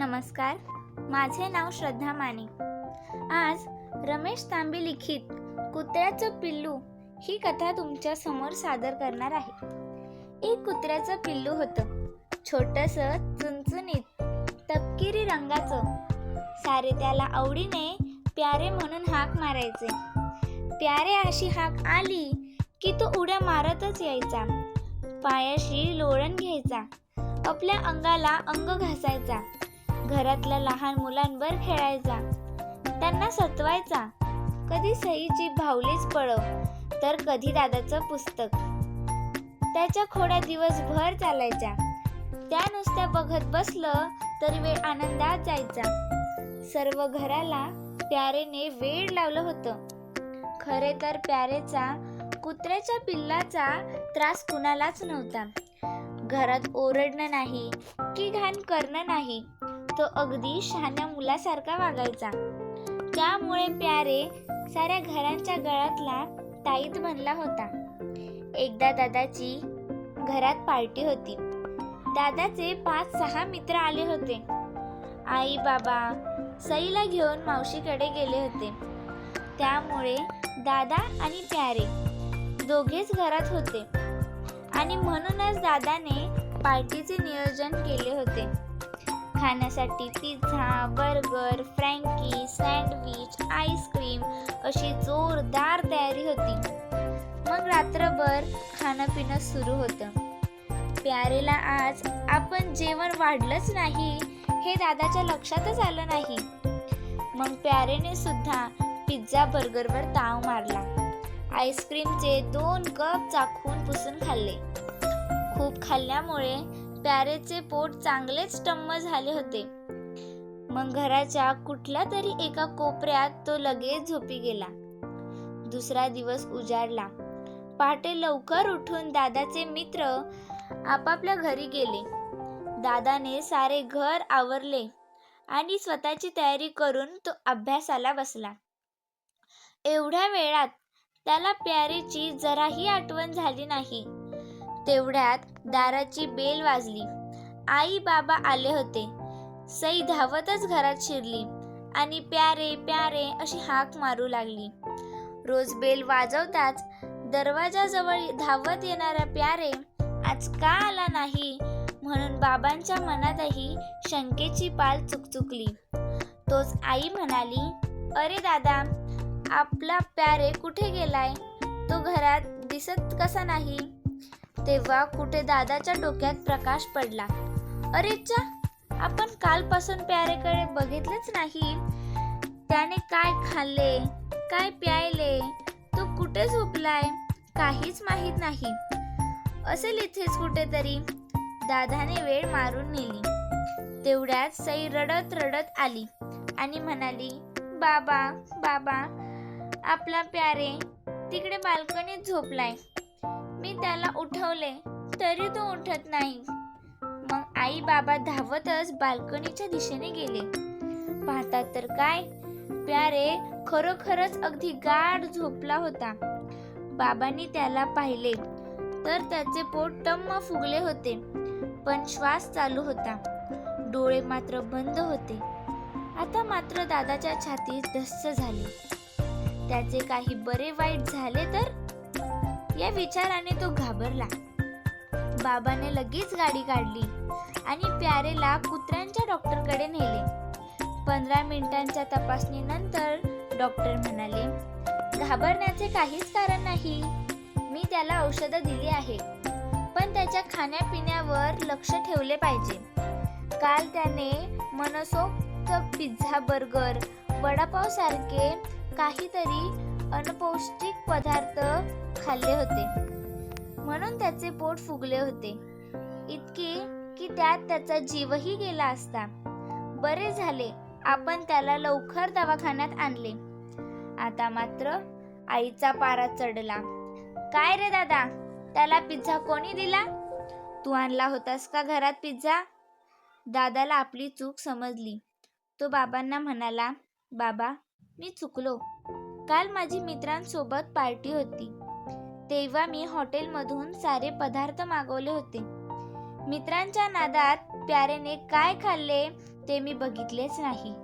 नमस्कार. माझे नाव श्रद्धा माने. आज रमेश तांबे लिखित कुत्र्याचं पिल्लू ही कथा तुमच्यासमोर सादर करणार आहे. एक कुत्र्याचं पिल्लू होतं. छोटस चुनचुनीत तपकिरी रंगाचं. सारे त्याला आवडीने प्यारे म्हणून हाक मारायचे. प्यारे अशी हाक आली की तो उड्या मारतच यायचा. पायाशी लोळण घ्यायचा. आपल्या अंगाला अंग घासायचा. घरातल्या लहान मुलांवर खेळायचा. त्यांना सतवायचा. कधी सईची भावलीच पळव तर कधी दादाचं पुस्तक. त्याच्या खोड्या दिवसभर चालायच्या. त्या नुसत्या बघत बसलं तरी वेळ आनंदात जायचा. सर्व घराला प्यारेने वेळ लावलं होतं. खरे तर प्यारेचा कुत्र्याच्या पिल्लाचा त्रास कुणालाच नव्हता. घरात ओरडणं नाही की घाण करणं नाही तो अगदी शहाण्या मुलासारखा वागायचा. त्यामुळे प्यारे साऱ्या घरांच्या गळ्यातला ताईत बनला होता. एकदा दादाची घरात पार्टी होती. दादाचे पाच सहा मित्र आले होते. आई बाबा सईला घेऊन मावशीकडे गेले होते. त्यामुळे दादा आणि प्यारे दोघेच घरात होते. आणि म्हणूनच दादाने पार्टीचे नियोजन केले होते. खाण्यासाठी pizza burger frankie sandwich ice cream अशी जोरदार तयारी होती. मग रात्रभर खाणं पिणं सुरू होतं. प्यारेला आज आपण जेवण वाढलंच नाही हे दादाच्या लक्षातच आलं नाही. मग प्यारेने सुद्धा पिझ्झा बर्गरवर ताव मारला. आईस्क्रीमचे दोन कप चाखून पुसून खाल्ले. खूप खाल्ल्यामुळे प्यारेचे पोट चांगलेच टम्म झाले होते. मग घराच्या कुठल्या तरी एका कोपऱ्यात तो लगेच झोपी गेला. दुसरा दिवस उजाडला. पहाटे लवकर उठून दादाचे मित्र आपापल्या घरी गेले. दादाने सारे घर आवरले आणि स्वतःची तयारी करून तो अभ्यासाला बसला. एवढ्या वेळात त्याला प्यारेची जराही आठवण झाली नाही. तेवढ्यात दाराची बेल वाजली. आई बाबा आले होते. सई धावतच घरात शिरली आणि प्यारे प्यारे अशी हाक मारू लागली. रोज बेल वाजवताच दरवाजाजवळ धावत येणारा प्यारे आज का आला नाही म्हणून बाबांच्या मनातही शंकेची पाल चुकचुकली. तोच आई म्हणाली अरे दादा आपला प्यारे कुठे गेलाय? तो घरात दिसत कसा नाही? तेव्हा कुठे दादाच्या डोक्यात प्रकाश पडला. अरे चा आपण कालपासून प्यारेकडे बघितलंच नाही. त्याने काय खाल्ले काय प्यायले तो कुठे झोपलाय काहीच माहीत नाही. असेल इथेच कुठेतरी. दादाने वेळ मारून नेली. तेवढ्यात सई रडत रडत आली आणि म्हणाली बाबा बाबा आपला प्यारे तिकडे बाल्कनीत झोपलाय. मी त्याला उठवले तरी तो उठत नाही. मग आई बाबा धावतच बाल्कनीच्या दिशेने गेले. पाहतात तर काय? प्यारे खरोखरच अगदी गाढ झोपला होता. बाबांनी त्याला पाहिले तर त्याचे पोट टम्म फुगले होते पण श्वास चालू होता. डोळे मात्र बंद होते. आता मात्र दादाच्या छातीत धस्स झाले. त्याचे काही बरे वाईट झाले तर या विचाराने तो घाबरला. बाबाने लगेच गाडी काढली आणि प्यारेला कुत्र्यांच्या डॉक्टरकडे नेले. पंधरा मिनिटांच्या तपासणीनंतर डॉक्टर म्हणाले घाबरण्याचे काहीच कारण नाही. मी त्याला औषधं दिली आहे पण त्याच्या खाण्यापिण्यावर लक्ष ठेवले पाहिजे. काल त्याने मनसोक्त पिझ्झा बर्गर वडापाव सारखे काहीतरी अनपौष्टिक पदार्थ खाल्ले होते. म्हणून त्याचे पोट फुगले होते. इतके की त्यात त्याचा जीवही गेला असता. बरे झाले. आपण त्याला लवकर दवाखान्यात आणले. आता मात्र आईचा पारा चढला. काय रे दादा? त्याला पिझ्झा कोणी दिला? तू आणला होतास का घरात पिझ्झा? दादाला आपली चूक समजली. तो बाबांना म्हणाला बाबा मी चुकलो. काल माझी मित्रांसोबत पार्टी होती. तेव्हा मी हॉटेलमधून सारे पदार्थ मागवले होते. मित्रांच्या नादात प्यारेने काय खाल्ले ते मी बघितलेच नाही.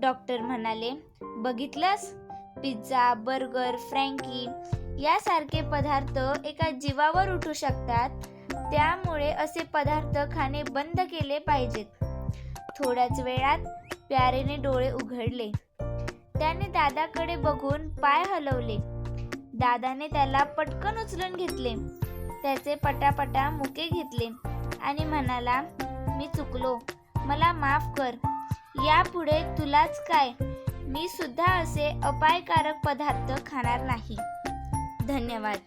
डॉक्टर म्हणाले बघितलंस? पिझ्झा बर्गर फ्रँकी यासारखे पदार्थ एका जीवावर उठू शकतात. त्यामुळे असे पदार्थ खाणे बंद केले पाहिजेत. थोड्याच वेळात प्यारेने डोळे उघडले. त्याने दादाकडे बघून पाय हलवले. दादाने त्याला पटकन उचलून घेतले. त्याचे पटापटा मुके घेतले आणि म्हणाला मी चुकलो. मला माफ कर. यापुढे तुलाच काय? मी सुद्धा असे अपायकारक पदार्थ खाणार नाही. धन्यवाद.